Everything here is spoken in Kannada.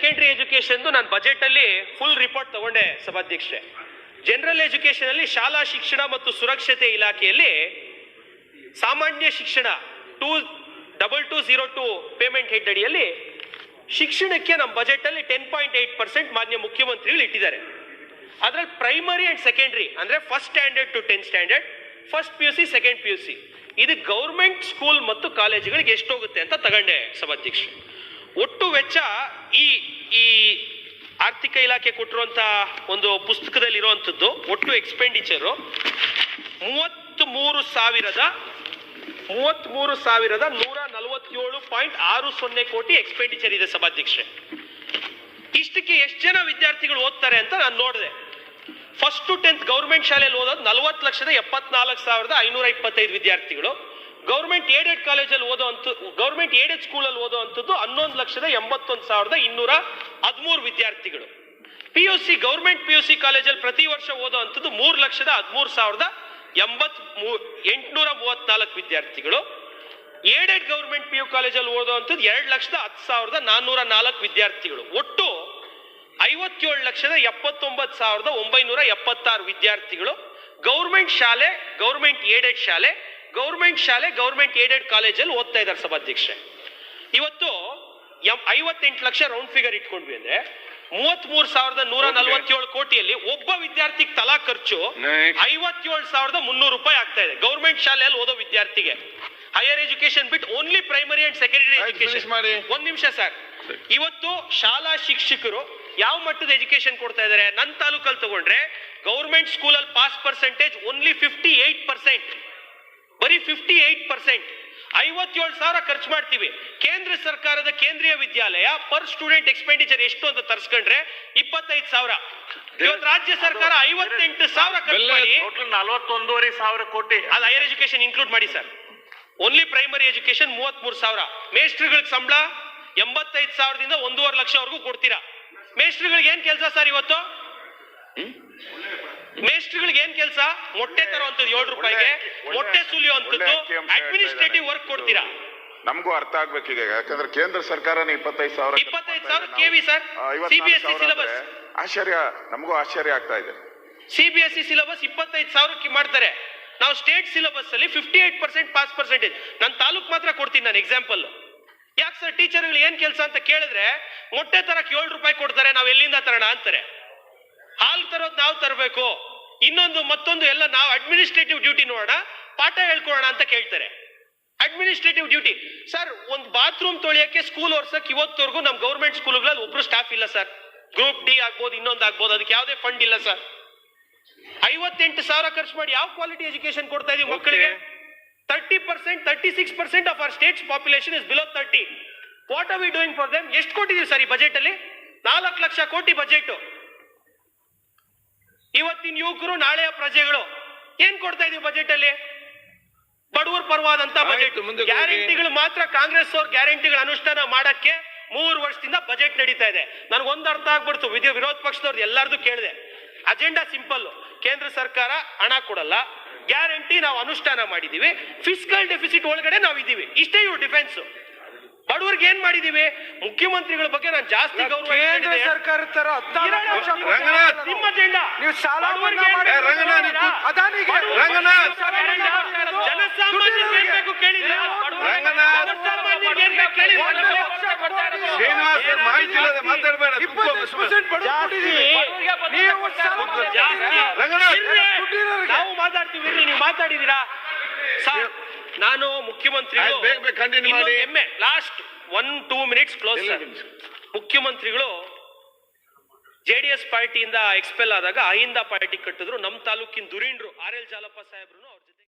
ಸೆಕೆಂಡರಿ ಎಜುಕೇಶನ್ ನಾನು ಬಜೆಟ್ ಅಲ್ಲಿ ಫುಲ್ ರಿಪೋರ್ಟ್ ತಗೊಂಡೆ ಸಭಾಧ್ಯಕ್ಷೆ ಜನರಲ್ ಎಜುಕೇಶನ್ ಅಲ್ಲಿ ಶಾಲಾ ಶಿಕ್ಷಣ ಮತ್ತು ಸುರಕ್ಷತೆ ಇಲಾಖೆಯಲ್ಲಿ ಸಾಮಾನ್ಯ ಶಿಕ್ಷಣ two double two zero two payment head ಅಡಿಯಲ್ಲಿ ಶಿಕ್ಷಣಕ್ಕೆ ನಮ್ಮ ಬಜೆಟ್ ಅಲ್ಲಿ ಟೆನ್ ಪಾಯಿಂಟ್ ಏಟ್ ಪರ್ಸೆಂಟ್ ಮಾನ್ಯ ಮುಖ್ಯಮಂತ್ರಿಗಳು ಇಟ್ಟಿದ್ದಾರೆ. ಅದ್ರಲ್ಲಿ ಪ್ರೈಮರಿ ಅಂಡ್ ಸೆಕೆಂಡರಿ ಅಂದ್ರೆ first standard to tenth standard first P U C second P U C ಇದು ಗೌರ್ಮೆಂಟ್ ಸ್ಕೂಲ್ ಮತ್ತು ಕಾಲೇಜುಗಳಿಗೆ ಎಷ್ಟೋಗುತ್ತೆ ಅಂತ ತಗೊಂಡೆ ಸಭಾಧ್ಯಕ್ಷ ಒಟ್ಟು ವೆಚ್ಚ ಈ ಈ ಆರ್ಥಿಕ ಇಲಾಖೆ ಕೊಟ್ಟಿರುವಂತ ಒಂದು ಪುಸ್ತಕದಲ್ಲಿ ಇರುವಂತದ್ದು ಒಟ್ಟು ಎಕ್ಸ್ಪೆಂಡಿಚರು ಮೂವತ್ತ್ ಮೂರು ಸಾವಿರದ ಮೂವತ್ತ್ ಮೂರು ಸಾವಿರದ ನೂರ ನಲವತ್ತೇಳು ಪಾಯಿಂಟ್ ಆರು ಸೊನ್ನೆ ಕೋಟಿ ಎಕ್ಸ್ಪೆಂಡಿಚರ್ ಇದೆ ಸಭಾಧ್ಯಕ್ಷೆ ಇಷ್ಟಕ್ಕೆ ಎಷ್ಟು ಜನ ವಿದ್ಯಾರ್ಥಿಗಳು ಓದ್ತಾರೆ ಅಂತ ನಾನು ನೋಡಿದೆ. ಫಸ್ಟ್ ಟು ಟೆಂತ್ ಗೌರ್ಮೆಂಟ್ ಶಾಲೆಯಲ್ಲಿ ಓದೋದು ನಲವತ್ತು ಲಕ್ಷದ ಎಪ್ಪತ್ನಾಲ್ಕು ಸಾವಿರದ ಐನೂರ ಇಪ್ಪತ್ತೈದು ವಿದ್ಯಾರ್ಥಿಗಳು. ಗೌರ್ಮೆಂಟ್ ಏಡೆಡ್ ಕಾಲೇಜಲ್ಲಿ ಓದೋ ಅಂತ ಗೌರ್ಮೆಂಟ್ ಏಡೆಡ್ ಸ್ಕೂಲಲ್ಲಿ ಓದೋ ಅಂಥದ್ದು ಹನ್ನೊಂದು ಲಕ್ಷದ ಎಂಬತ್ತೊಂದು ಸಾವಿರದ ಇನ್ನೂರ ಹದಿಮೂರು ವಿದ್ಯಾರ್ಥಿಗಳು. P U C government P U C ಕಾಲೇಜಲ್ಲಿ ಪ್ರತಿ ವರ್ಷ ಓದೋ ಅಂಥದ್ದು ಮೂರು ಲಕ್ಷದ ಹದಿಮೂರು ಸಾವಿರದ ಎಂಬತ್ ಎಂಟುನೂರ ಮೂವತ್ನಾಲ್ಕು ವಿದ್ಯಾರ್ಥಿಗಳು. ಏಡೆಡ್ ಗೌರ್ಮೆಂಟ್ ಪಿ ಯು ಕಾಲೇಜಲ್ಲಿ ಓದೋ ಅಂಥದ್ದು ಎರಡು ಲಕ್ಷದ ಹತ್ತು ಸಾವಿರದ ನಾನ್ನೂರ ನಾಲ್ಕು ವಿದ್ಯಾರ್ಥಿಗಳು. ಒಟ್ಟು ಐವತ್ತೇಳು ಲಕ್ಷದ ಎಪ್ಪತ್ತೊಂಬತ್ತು ಸಾವಿರದ ಒಂಬೈನೂರ ಎಪ್ಪತ್ತಾರು ವಿದ್ಯಾರ್ಥಿಗಳು. ಗೌರ್ಮೆಂಟ್ ಶಾಲೆ, ಗೌರ್ಮೆಂಟ್ ಏಡೆಡ್ ಶಾಲೆ ಗೌರ್ಮೆಂಟ್ ಶಾಲೆ ಗೌರ್ಮೆಂಟ್ ಏಡೆಡ್ ಕಾಲೇಜಲ್ಲಿ ಓದ್ತಾ ಇದ್ದಾರೆ ಸಭಾಧ್ಯಕ್ಷೆ ಇವತ್ತು ಎಂ ಐವತ್ತೆಂಟು ಲಕ್ಷ ರೌಂಡ್ ಫಿಗರ್ ಇಟ್ಕೊಂಡ್ವಿ ಅಂದ್ರೆ ಮೂವತ್ತ್ ಮೂರು ಸಾವಿರದ ನೂರ. ನಲವತ್ತೇಳು ಕೋಟಿಯಲ್ಲಿ ಒಬ್ಬ ವಿದ್ಯಾರ್ಥಿಗೆ ತಲಾ ಖರ್ಚು. ಐವತ್ತೇಳು ಸಾವಿರದ ಮುನ್ನೂರು ರೂಪಾಯಿ ಆಗ್ತಾ ಇದೆ. ಗೌರ್ಮೆಂಟ್ ಶಾಲೆಯಲ್ಲಿ ಓದೋ ವಿದ್ಯಾರ್ಥಿಗೆ higher education bit only primary and secondary education. ಒಂದ್ ನಿಮಿಷ ಸರ್. ಇವತ್ತು ಶಾಲಾ ಶಿಕ್ಷಕರು ಯಾವ ಮಟ್ಟದ ಎಜುಕೇಶನ್ ಕೊಡ್ತಾ ಇದಾರೆ ನನ್ನ ತಾಲೂಕಲ್ಲಿ ತಗೊಂಡ್ರೆ ಗೌರ್ಮೆಂಟ್ ಸ್ಕೂಲಲ್ಲಿ pass percentage only fifty eight percent ಬರೀ ಫಿಫ್ಟಿ ಏಟ್ ಪರ್ಸೆಂಟ್ ಐವತ್ತೇಳು ಸಾವಿರ ಖರ್ಚು ಮಾಡ್ತೀವಿ. ಕೇಂದ್ರ ಸರ್ಕಾರದ ಕೇಂದ್ರೀಯ ವಿದ್ಯಾಲಯ ಪರ್ ಸ್ಟೂಡೆಂಟ್ ಎಕ್ಸ್ಪೆಂಡಿಚರ್ ಎಷ್ಟು ಅಂತ ತರ್ಸ್ಕೊಂಡ್ರೆ ಇಪ್ಪತ್ತೈದು ಸಾವಿರ. ಇವತ್ತು ರಾಜ್ಯ ಸರ್ಕಾರ ಐವತ್ತೆಂಟು ಸಾವಿರ ಖರ್ಚು ಮಾಡಿ ನಲವತ್ತೊಂದೂವರೆ ಸಾವಿರ ಕೋಟಿ. ಅದು ಹೈಯರ್ ಎಜುಕೇಶನ್ ಇನ್ಕ್ಲೂಡ್ ಮಾಡಿ ಸರ್. ಓನ್ಲಿ ಪ್ರೈಮರಿ ಎಜುಕೇಶನ್ ಮೂವತ್ಮೂರು ಸಾವಿರ. ಮೇಸ್ಟ್ರಿಗಳಿಗೆ ಸಂಬಳ ಎಂಬತ್ತೈದು ಸಾವಿರದಿಂದ ಒಂದೂವರೆ ಲಕ್ಷವರೆಗೂ ಕೊಡ್ತೀರಾ. ಮೇಸ್ಟ್ರಿಗಳಿಗೆ ಏನ್ ಕೆಲಸ ಸರ್ ಇವತ್ತು? ಮೇಸ್ಟ್ರುಗಳಿಗೆ ಏನ್ ಕೆಲಸ? ಮೊಟ್ಟೆ ತರುವಂತದ್ದು ಏಳು ರೂಪಾಯಿಗೆ ಮೊಟ್ಟೆ ಸುಲಿಯುವಂತದ್ದು ಅಡ್ಮಿನಿಸ್ಟ್ರೇಟಿವ್ ವರ್ಕ್ ಕೊಡ್ತೀರಾ? ನಮಗೂ ಅರ್ಥ ಆಗ್ಬೇಕೀಗ ಯಾಕಂದ್ರೆ ಕೇಂದ್ರ ಸರ್ಕಾರನೇ ಇಪ್ಪತ್ತೈದು ಸಾವಿರ ಇಪ್ಪತ್ತೈದು ಸಾವಿರ ಕೆವಿ ಸರ್. ಸಿಬಿಎಸ್ಇ ಸಿಲೆಬಸ್ ಆಶ್ಚರ್ಯ ನಮಗೂ ಆಶ್ಚರ್ಯ ಆಗ್ತಾ ಇದೆ. ಸಿಬಿಎಸ್ಇ ಸಿಲಬಸ್ ಎಸ್ ಸಿಲೆಬಸ್ ಇಪ್ಪತ್ತೈದು ಸಾವಿರಕ್ಕೆ ಮಾಡ್ತಾರೆ. ನಾವು ಸ್ಟೇಟ್ ಸಿಲೆಬಸ್ ಅಲ್ಲಿ fifty eight percent pass percentage ನನ್ನ ತಾಲೂಕ್ ಮಾತ್ರ ಕೊಡ್ತೀನಿ ನಾನು ಎಕ್ಸಾಂಪಲ್ ಯಾಕೆ ಸರ್ ಟೀಚರ್ಗಳು ಏನ್ ಕೆಲಸ ಅಂತ ಕೇಳಿದ್ರೆ ಮೊಟ್ಟೆ ತರಕ್ಕೆ ಏಳು ರೂಪಾಯಿ ಕೊಡ್ತಾರೆ ನಾವು ಎಲ್ಲಿಂದ ತರೋಣ ಅಂತಾರೆ. ಹಾಲು ತರೋದು ನಾವು ತರಬೇಕು. ಇನ್ನೊಂದು ಮತ್ತೊಂದು ಎಲ್ಲ ನಾವು ಅಡ್ಮಿನಿಸ್ಟ್ರೇಟಿವ್ ಡ್ಯೂಟಿ ನೋಡೋಣ ಪಾಠ ಹೇಳ್ಕೊಡೋಣ ಅಂತ ಕೇಳ್ತಾರೆ. ಅಡ್ಮಿನಿಸ್ಟ್ರೇಟಿವ್ ಡ್ಯೂಟಿ ಸರ್ ಒಂದು ಬಾತ್ರೂಮ್ ತೊಳೆಯಕ್ಕೆ ಸ್ಕೂಲ್ ವರ್ಷಕ್ಕೆ ಇವತ್ತವರೆಗೂ ನಮ್ಮ ಗೌರ್ಮೆಂಟ್ ಸ್ಕೂಲ್ಗಳಲ್ಲಿ ಒಬ್ರು ಸ್ಟಾಫ್ ಇಲ್ಲ ಸರ್ ಗ್ರೂಪ್ ಡಿ ಆಗ್ಬೋದು ಇನ್ನೊಂದು ಆಗ್ಬೋದು ಅದಕ್ಕೆ ಯಾವುದೇ ಫಂಡ್ ಇಲ್ಲ ಸರ್ ಐವತ್ತೆಂಟು ಸಾವಿರ ಖರ್ಚು ಮಾಡಿ ಯಾವ ಕ್ವಾಲಿಟಿ ಎಜುಕೇಶನ್ ಕೊಡ್ತಾ ಇದೀವಿ ಮಕ್ಕಳಿಗೆ? Thirty percent thirty six percent of our state's population is below thirty what are we doing for them ಎಷ್ಟು ಕೊಟ್ಟಿದೀವಿ ಸರ್ ಈ ಬಜೆಟ್ ಅಲ್ಲಿ? ನಾಲ್ಕು ಲಕ್ಷ ಕೋಟಿ ಬಜೆಟ್ ಇವತ್ತಿನ ಯುವಕರು ನಾಳೆಯ ಪ್ರಜೆಗಳು. ಏನ್ ಕೊಡ್ತಾ ಇದೀವಿ ಬಜೆಟ್ ಅಲ್ಲಿ ಬಡವರ ಪರವಾದಂತ ಬಜೆಟ್. ಗ್ಯಾರಂಟಿಗಳು ಮಾತ್ರ ಕಾಂಗ್ರೆಸ್ ಅವ್ರ ಗ್ಯಾರಂಟಿಗಳ ಅನುಷ್ಠಾನ ಮಾಡಕ್ಕೆ ಮೂರು ವರ್ಷದಿಂದ ಬಜೆಟ್ ನಡೀತಾ ಇದೆ. ನನಗೊಂದು ಅರ್ಥ ಆಗ್ಬಿಡ್ತು. ವಿಧ ವಿರೋಧ ಪಕ್ಷದವ್ರದ್ದು ಎಲ್ಲಾರ್ದು ಕೇಳಿದೆ. ಅಜೆಂಡಾ ಸಿಂಪಲ್ ಕೇಂದ್ರ ಸರ್ಕಾರ ಹಣ ಕೊಡಲ್ಲ. ಗ್ಯಾರಂಟಿ ನಾವು ಅನುಷ್ಠಾನ ಮಾಡಿದೀವಿ. ಫಿಸಿಕಲ್ ಡೆಫಿಸಿಟ್ ಒಳಗಡೆ ನಾವು ಇದೀವಿ ಇಷ್ಟೇ ಇವ್ರು ಡಿಫೆನ್ಸ್. ಬಡವರಿಗೆ ಏನ್ ಮಾಡಿದೀವಿ ಮುಖ್ಯಮಂತ್ರಿಗಳ ಬಗ್ಗೆ ನಾನು ಜಾಸ್ತಿ ಗೌರವ ಕೇಂದ್ರ. ಸರ್ಕಾರ ತರ ರಂಗನಾಥ್. ನಿಮ್ಮ ನೀವು ಸಾಲ ರಂಗನಾಥ್, ಅದಾನಿಗೆ ರಂಗನಾಥ್. ಜನಸಾಮಾನ್ಯರಿಗೆ ಬೇಕು? ರಂಗನಾಥ್. ಶ್ರೀನಿವಾಸ್ ಮಾಹಿತಿ ಇಲ್ಲದೆ ಮಾತಾಡ್ಬೇಡ. ನೀವು. ರಂಗನಾಥ್. ಮಾತಾಡ್ತೀವಿ ನೀವು ಮಾತಾಡಿದೀರಾ ಸರ್ ನಾನು ಮುಖ್ಯಮಂತ್ರಿಗಳು ಬೇಗ ಬೇಗ ಮಾಡಿ. ಎಮ್ಮೆ last one two minutes close. ಮುಖ್ಯಮಂತ್ರಿಗಳು ಜೆ ಡಿ ಎಸ್ ಪಾರ್ಟಿಯಿಂದ ಎಕ್ಸ್ಪೆಲ್ ಆದಾಗ ಅಹಿಂದ ಪಾರ್ಟಿ ಕಟ್ಟಿದ್ರು ನಮ್ಮ ತಾಲೂಕಿನ ದುರೀಂಡ್ರು ಆರ್ ಎಲ್ ಜಾಲಪ್ಪ ಸಾಹೇಬ್ರು ಅವ್ರ ಜೊತೆ